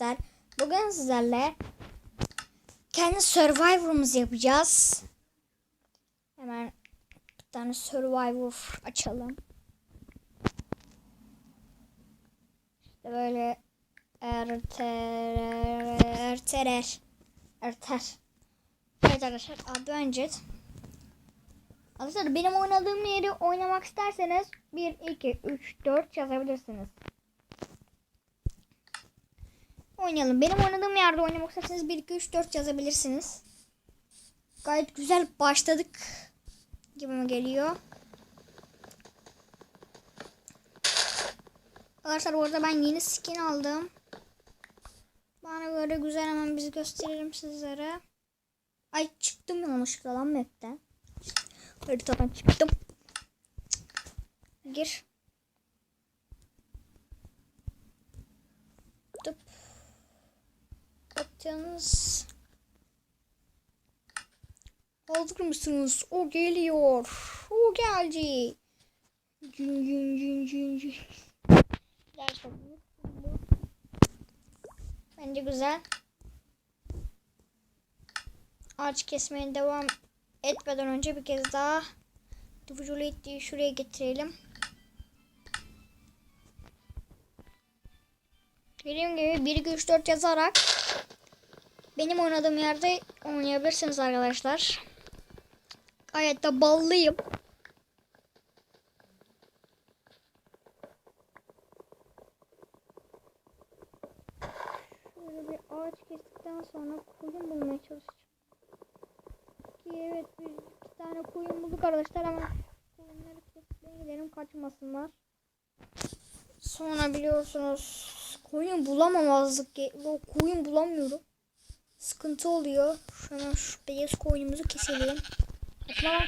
arkadaşlar. Bugün sizlerle kendi Survivor'ımızı yapacağız. Hemen bir tane Survivor açalım. İşte böyle erter erterer erter. Evet arkadaşlar adı önce Arkadaşlar benim oynadığım yeri oynamak isterseniz 1, 2, 3, 4 yazabilirsiniz. Oynayalım. Benim oynadığım yerde oynamak isterseniz 1, 2, 3, 4 yazabilirsiniz. Gayet güzel başladık gibime geliyor. Arkadaşlar bu arada ben yeni skin aldım. Bana böyle güzel hemen bizi gösteririm sizlere. Ay çıktım yanlışlıkla lan map'ten. Haritadan çıktım. Gir. Bakacağınız. Hazır mısınız? O geliyor. O geldi. Cün cün cün cün cün. Bence güzel. Ağaç kesmeye devam etmeden önce bir kez daha Juliet'i şuraya getirelim. Dediğim gibi 1, 2, 3, 4 yazarak benim oynadığım yerde oynayabilirsiniz arkadaşlar. Gayet de ballıyım. Şöyle bir ağaç kestikten sonra koyun bulmaya çalışacağım. Ki evet biz iki tane koyun bulduk arkadaşlar ama koyunları kesmeye gidelim kaçmasınlar. Sonra biliyorsunuz koyun bulamamazlık. Koyun bulamıyorum. Sıkıntı oluyor. Şu hemen şu beyaz koyunumuzu keselim. Lan.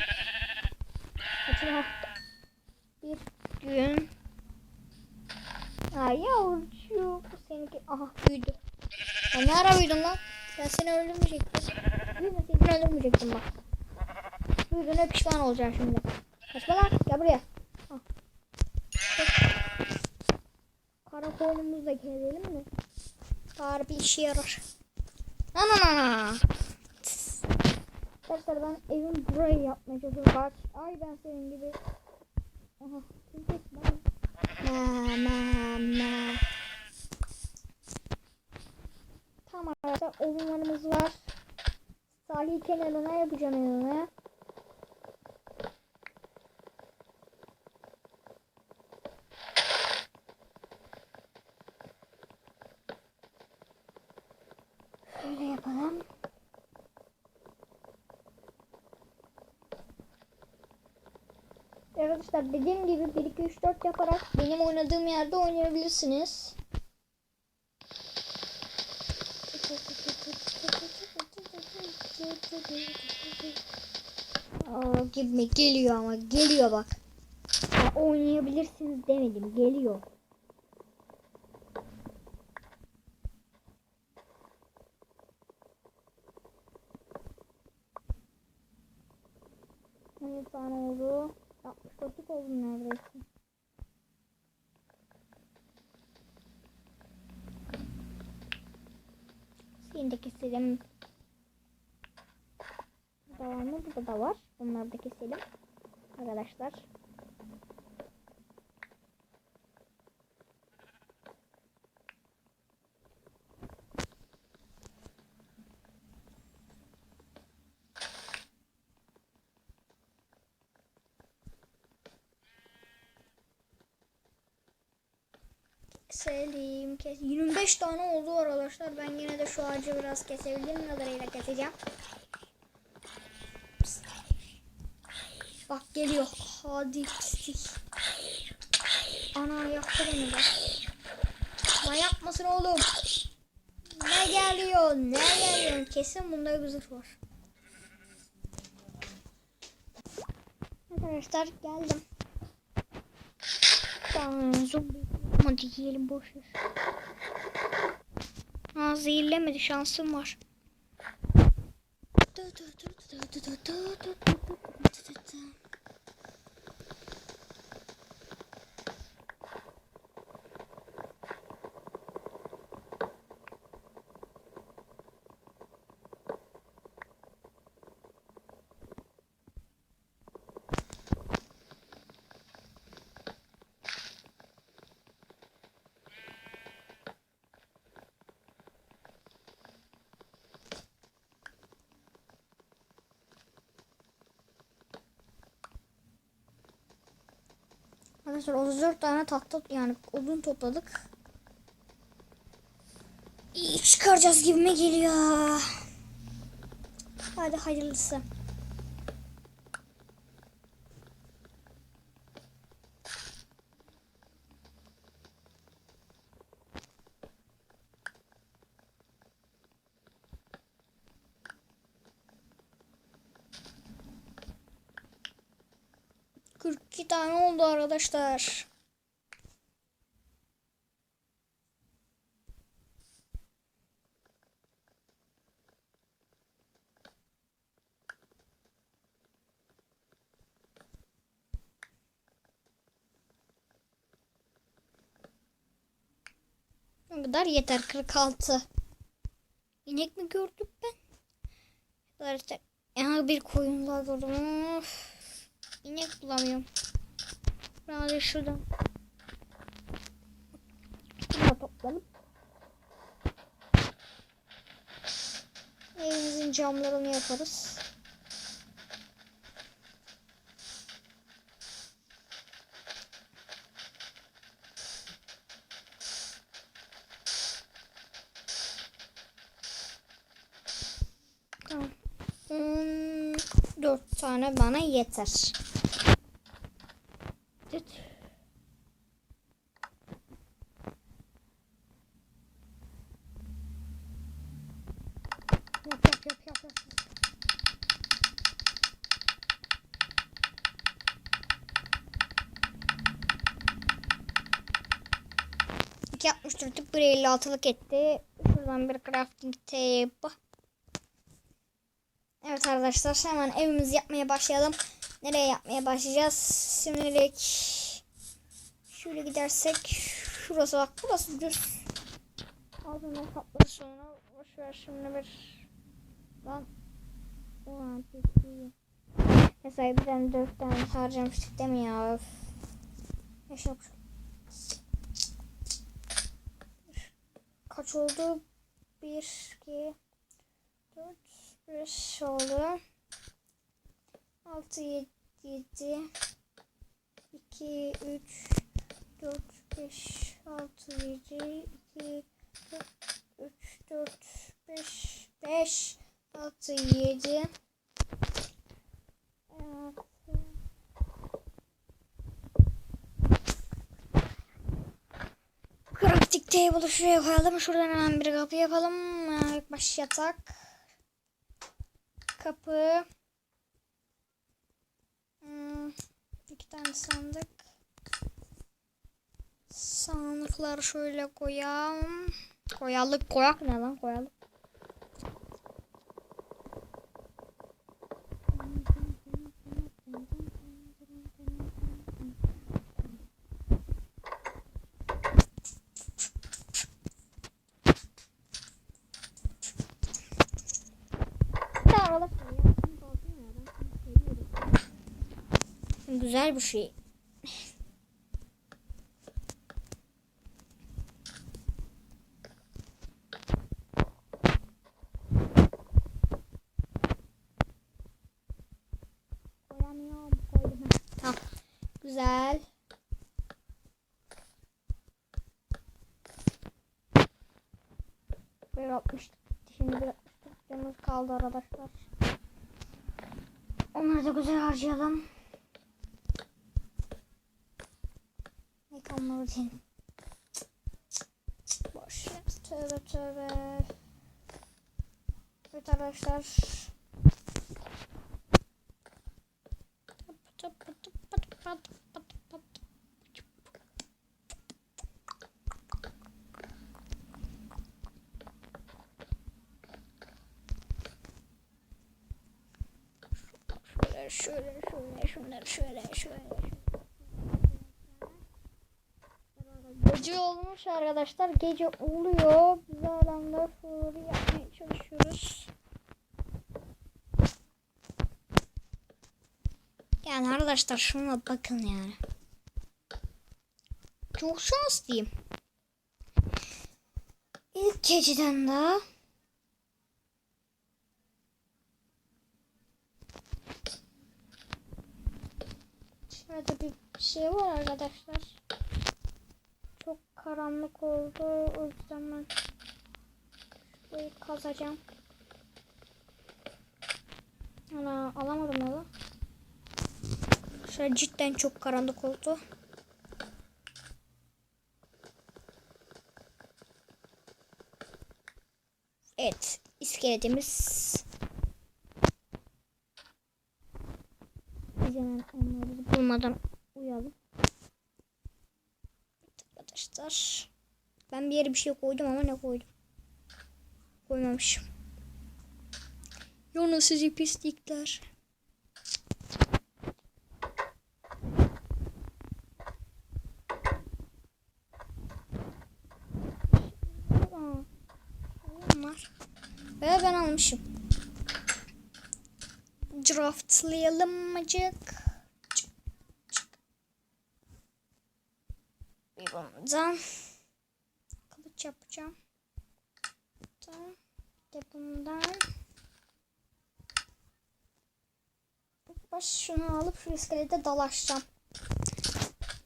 Kaçma. Bir gün. Ay yavrucuğum. Seninki. Aha büyüdü. Ya ne ara büyüdün lan? Ben seni öldürmeyecektim. Büyümeseydin öldürmeyecektim bak. Büyüdüğüne pişman olacaksın şimdi. Kaçma lan. Gel buraya. Ah. Kara koynumuzu da keselim mi? Bari bir işe yarar. Ana. Arkadaşlar ben evim burayı yapmaya çalışıyorum. Bak. Ay ben senin gibi. Aha. Kim kesme? Ma ma ma. Tamam arkadaşlar odunlarımız var. Sahil kenarına yapacağım evime. arkadaşlar dediğim gibi 1 2 3 4 yaparak benim oynadığım yerde oynayabilirsiniz. Aa, gitme geliyor ama geliyor bak. Ya, oynayabilirsiniz demedim geliyor. Ne oldu? 60 oldum neredeyse. Seni de keselim. Burada mı? Burada da var. Bunları da keselim. Arkadaşlar. Keselim. Kes 25 tane oldu arkadaşlar. Ben yine de şu ağacı biraz kesebildiğim kadarıyla keseceğim. Bak geliyor. Hadi pislik. Ana yaktı beni bak. Lan yapmasın oğlum. Ne geliyor? Ne geliyor? Kesin bunda bir zırh var. Arkadaşlar geldim. Tamam zombi. Hadi yiyelim boş ver. Ha zehirlemedi şansım var. Arkadaşlar 34 tane tahta yani odun topladık. İyi çıkaracağız gibime geliyor. Hadi hayırlısı. Kırk iki tane oldu arkadaşlar. Ne kadar yeter 46. İnek mi gördüm ben? Ya bir koyun daha gördüm. Of. İnek bulamıyorum. Hadi şuradan. Şunu toplayalım. Evimizin camlarını yaparız. Tamam. Dört tane bana yeter. Yap yap yap yap yap. İki yapmış dürtüp bir 56'lık etti. Şuradan bir crafting table. Evet arkadaşlar hemen evimizi yapmaya başlayalım. Nereye yapmaya başlayacağız? Şimdilik şöyle gidersek şurası bak burası düz. Altından kapları sonra boşver şimdi bir lan Ulan peki. Mesela bir tane dört tane harcamıştık değil mi ya? Öf. Yaşa Kaç oldu? Bir, iki, dört, 5 oldu. 6 7 7 2 3 4 5 6 7 2 3 4 5 5 6 7 Crafting table'ı şuraya koyalım. Şuradan hemen bir kapı yapalım. Ee, Baş yatak kapı. Hmm, iki tane sandık. Sandıkları şöyle koyalım. Koyalık koyak ne lan koyalık. Güzel bir şey. Tamam. Güzel. Bir atmıştık. Şimdi bir atmıştık. kaldı arkadaşlar. Onları da güzel harcayalım. Yıkanmalı değil. Boş. Tövbe tövbe. Evet arkadaşlar. Pat, pat, pat, pat, pat, pat, pat. Şöyle şöyle şöyle şunları şöyle şöyle. Gece olmuş arkadaşlar. Gece oluyor. Biz aramda şunları yapmaya çalışıyoruz. Yani arkadaşlar şuna bakın yani. Çok şanslıyım. İlk geceden daha Burada bir şey var arkadaşlar. Çok karanlık oldu. O yüzden ben burayı kazacağım. Ana alamadım onu. Şöyle cidden çok karanlık oldu. Evet, iskeletimiz. Hemen onları bulmadan uyalım. Arkadaşlar. Ben bir yere bir şey koydum ama ne koydum? Koymamışım. Yonu sizi pislikler. Bunlar. Ve ben almışım. Draftlayalım macık. Bir bundan. Kılıç yapacağım. Da, de bundan. Baş şunu alıp şu iskelete dalaşacağım.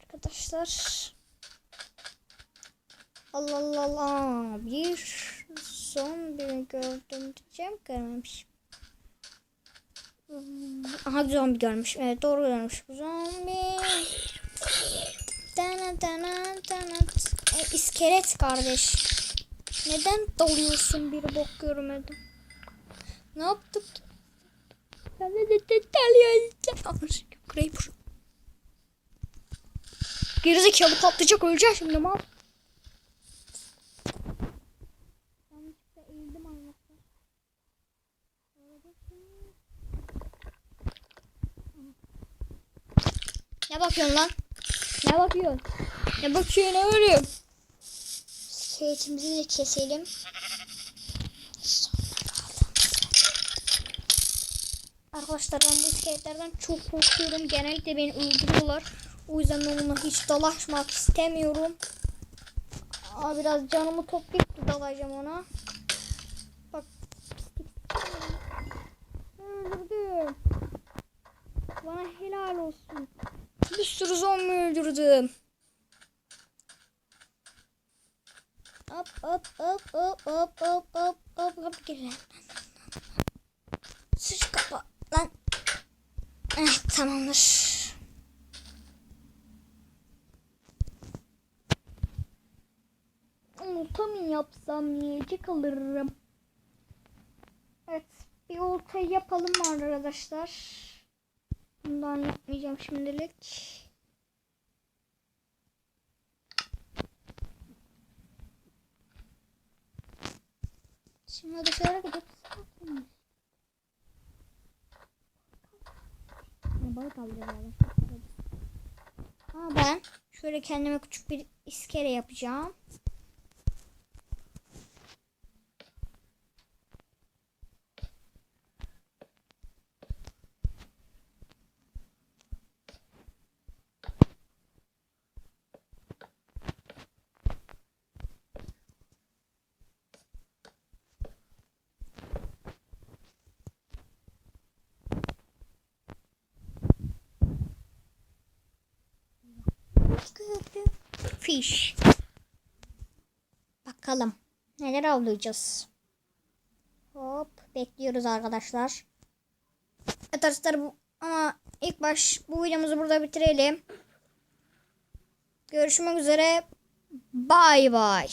Arkadaşlar. Allah Allah Allah. Bir son bir gördüm diyeceğim. Görmemişim. Aha zombi görmüş. Evet doğru görmüş. Zombi. Dana dana dana. E, iskelet kardeş. Neden dalıyorsun bir bok görmedim. Ne yaptık? Ben de dalıyorsun. Creeper. Gerizekalı patlayacak öleceğim şimdi mal. Yanlışlıkla. Ne bakıyorsun lan? Ne bakıyorsun? Ne bakıyorsun oğlum? Skate'imizi de keselim. Arkadaşlar ben bu iskeletlerden çok korkuyorum. Genellikle beni öldürüyorlar. O yüzden onunla hiç dalaşmak istemiyorum. Aa, biraz canımı toplayıp dalacağım ona. Bak. Öldürdüm. Bana helal olsun. Bir sürü zombi öldürdüm. Hop hop hop hop hop hop hop hop hop gel lan. Sıç kapa lan. Eh tamamdır. Olta yapsam yiyecek alırım. Evet bir olta yapalım arkadaşlar. Bundan yapmayacağım şimdilik. Şimdi dışarı gidip sakin. Balık alacağız Ha ben şöyle kendime küçük bir iskele yapacağım. Fish. Bakalım. Neler avlayacağız. Hop. Bekliyoruz arkadaşlar. Evet arkadaşlar bu ama ilk baş bu videomuzu burada bitirelim. Görüşmek üzere. Bay bay.